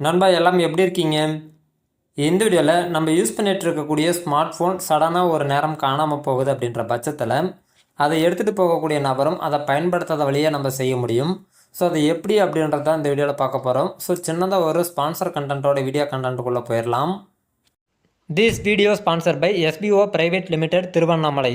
நண்பா எல்லாம் எப்படி இருக்கீங்க? இந்த வீடியோவில் நம்ம யூஸ் பண்ணிட்டு இருக்கக்கூடிய ஸ்மார்ட் ஃபோன் சடனாக ஒரு நேரம் காணாமல் போகுது அப்படின்ற பட்சத்தில் அதை எடுத்துகிட்டு போகக்கூடிய நபரும் அதை பயன்படுத்தாத வழியே நம்ம செய்ய முடியும். ஸோ அது எப்படி அப்படின்றத இந்த வீடியோவில் பார்க்க போகிறோம் ஸோ சின்னதாக ஒரு ஸ்பான்சர் கண்டென்ட்டோட வீடியோ கண்டென்ட்டுக்குள்ளே போயிடலாம். This video sponsor by SPO private limited Tiruvannamalai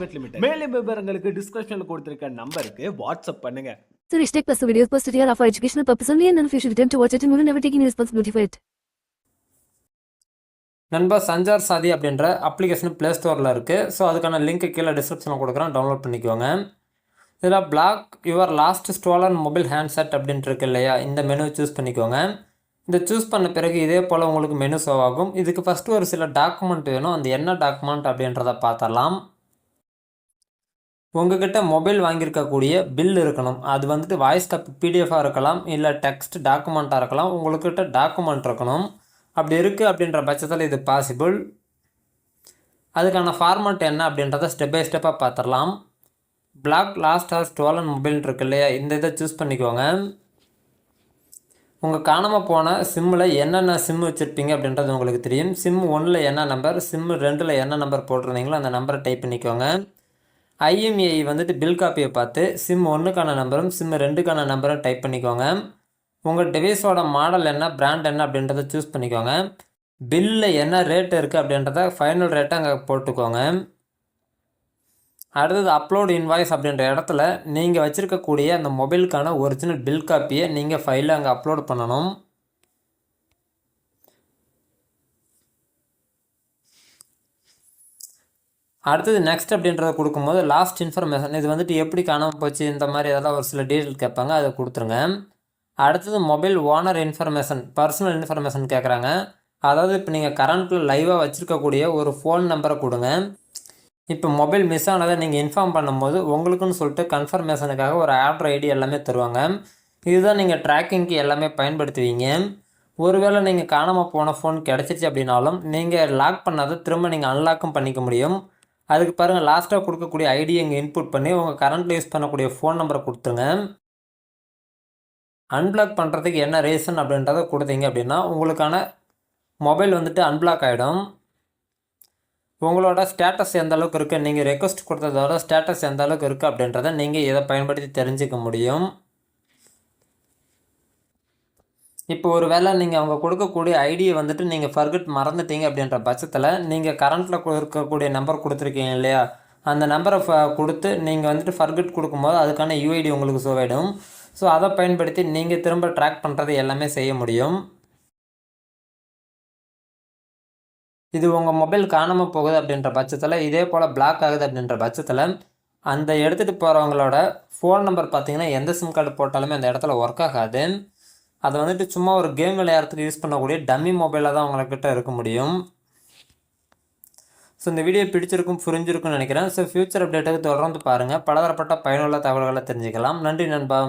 limited மேலும் விவரங்களுக்கு டிஸ்கிரிப்ஷன்ல கொடுத்திருக்க நம்பருக்கு வாட்ஸ்அப் பண்ணுங்க. Sir, Hashtag plus the videos posted here are for educational purpose only and none of you should attempt to watch it and will never take any responsibility for it. நண்பா சஞ்சார் சாதி அப்படின்ற application play ஸ்டோரில் இருக்குது so அதுக்கான link கீழே டிஸ்கிரிப்ஷனில் கொடுக்குறேன். Download பண்ணிக்கோங்க. இதில் block your lost stolen mobile handset அப்படின்ட்டு இருக்கு இல்லையா? இந்த மெனு சூஸ் பண்ணிக்கோங்க. இந்த சூஸ் பண்ண பிறகு இதே போல் உங்களுக்கு மெனு ஷோ ஆகும். இதுக்கு ஃபஸ்ட்டு ஒரு சில டாக்குமெண்ட் வேணும். அந்த என்ன டாக்குமெண்ட் அப்படின்றத பார்த்தரலாம் உங்ககிட்ட மொபைல் வாங்கியிருக்கக்கூடிய பில் இருக்கணும். அது வந்துட்டு வாய்ஸ் காப்பி பிடிஎஃபாக இருக்கலாம் இல்லை டெக்ஸ்ட் டாக்குமெண்ட்டாக இருக்கலாம். உங்கள்கிட்ட டாக்குமெண்ட் இருக்கணும். அப்படி இருக்குது அப்படின்ற பட்சத்தில் இது பாசிபிள் அதுக்கான ஃபார்மட் என்ன அப்படின்றத ஸ்டெப் பை ஸ்டெப்பாக பார்த்துடலாம். Block lost or stolen mobile இருக்கு இல்லையா? இந்த இதை சூஸ் பண்ணிக்கோங்க. உங்கள் காணாமல் போன சிம்மில் என்னென்ன சிம் வச்சுருப்பீங்க அப்படின்றது உங்களுக்கு தெரியும். சிம் ஒன்றில் என்ன நம்பர் சிம் ரெண்டில் என்ன நம்பர் போட்டிருந்தீங்களோ அந்த நம்பரை டைப் பண்ணிக்கோங்க. ஐஎம்ஏஐ வந்துட்டு பில் காப்பியை பார்த்து சிம் ஒன்றுக்கான நம்பரும் சிம் ரெண்டுக்கான நம்பரும் டைப் பண்ணிக்கோங்க. உங்கள் டிவைஸோட மாடல் என்ன பிராண்ட் என்ன அப்படின்றத சூஸ் பண்ணிக்கோங்க. பில்லில் என்ன ரேட் இருக்குது அப்படின்றத ஃபைனல் ரேட்டை அங்கே போட்டுக்கோங்க. அடுத்தது அப்லோட் இன்வாய்ஸ் அப்படின்ற இடத்துல நீங்கள் வச்சுருக்கக்கூடிய அந்த மொபைலுக்கான ஒரிஜினல் பில் காப்பியை நீங்கள் ஃபைலில் அங்கே அப்லோட் பண்ணணும். அடுத்தது நெக்ஸ்ட் அப்படின்றத கொடுக்கும்போது லாஸ்ட் இன்ஃபர்மேஷன் இது வந்துட்டு எப்படி காணாமல் போச்சு இந்த மாதிரி ஏதாவது ஒரு சில டீட்டெயில் கேட்பாங்க அதை கொடுத்துருங்க. அடுத்தது mobile owner information personal information கேட்குறாங்க. அதாவது இப்போ நீங்கள் கரண்ட்டில் லைவாக வச்சுருக்கக்கூடிய ஒரு ஃபோன் நம்பரை கொடுங்க. இப்போ மொபைல் மிஸ் ஆனதை நீங்கள் இன்ஃபார்ம் பண்ணும்போது உங்களுக்குன்னு சொல்லிட்டு கன்ஃபர்மேஷனுக்காக ஒரு ஆர்டர் ஐடி எல்லாமே தருவாங்க. இதுதான் நீங்கள் ட்ராக்கிங்க்கு எல்லாமே பயன்படுத்துவீங்க. ஒருவேளை நீங்கள் காணாமல் போன ஃபோன் கிடச்சிருச்சு அப்படின்னாலும் நீங்கள் லாக் பண்ணாத திரும்ப நீங்கள் அன்லாக்கும் பண்ணிக்க முடியும். அதுக்கு பாருங்கள் லாஸ்ட்டாக கொடுக்கக்கூடிய ஐடி இங்கே இன்புட் பண்ணி உங்கள் கரண்ட்டில் யூஸ் பண்ணக்கூடிய ஃபோன் நம்பரை கொடுத்துருங்க. அன்பிளாக் பண்ணுறதுக்கு என்ன ரீசன் அப்படின்றத கொடுத்தீங்க அப்படின்னா உங்களுக்கான மொபைல் வந்துட்டு அன்பிளாக் ஆகிடும் உங்களோட ஸ்டேட்டஸ் எந்த அளவுக்கு இருக்குது நீங்கள் ரெக்வஸ்ட் கொடுத்ததோட ஸ்டேட்டஸ் எந்த அளவுக்கு இருக்குது அப்படின்றத நீங்கள் இதை பயன்படுத்தி தெரிஞ்சுக்க முடியும். இப்போ ஒரு வேளை நீங்கள் அவங்க கொடுக்கக்கூடிய ஐடியை வந்துட்டு நீங்கள் ஃபர்கட் மறந்துட்டீங்க அப்படின்ற பட்சத்தில் நீங்கள் கரண்ட்டில் இருக்கக்கூடிய நம்பர் கொடுத்துருக்கீங்க இல்லையா? அந்த நம்பரை ஃப கொடுத்து நீங்கள் வந்துட்டு ஃபர்கட் கொடுக்கும்போது அதுக்கான யூஐடி உங்களுக்கு ஷோ ஸோ அதை பயன்படுத்தி நீங்கள் திரும்ப ட்ராக் பண்ணுறது எல்லாமே செய்ய முடியும். இது உங்கள் மொபைல் காணாமல் போகுது அப்படின்ற பட்சத்தில் இதே போல் பிளாக் ஆகுது அப்படின்ற பட்சத்தில் அந்த எடுத்துகிட்டு போகிறவங்களோட ஃபோன் நம்பர் பார்த்தீங்கன்னா எந்த சிம் கார்டு போட்டாலுமே அந்த இடத்துல ஒர்க் ஆகாது. அதை வந்துட்டு சும்மா ஒரு கேம் விளையாடுறதுக்கு யூஸ் பண்ணக்கூடிய டம்மி மொபைலில் தான் உங்கள்கிட்ட இருக்க முடியும். ஸோ இந்த வீடியோ பிடிச்சிருக்கும் புரிஞ்சிருக்கும்னு நினைக்கிறேன். ஸோ ஃப்யூச்சர் அப்டேட்டுக்கு தொடர்ந்து பாருங்கள் பலதரப்பட்ட பயனுள்ள தகவல்களை தெரிஞ்சுக்கலாம். நன்றி நண்பா.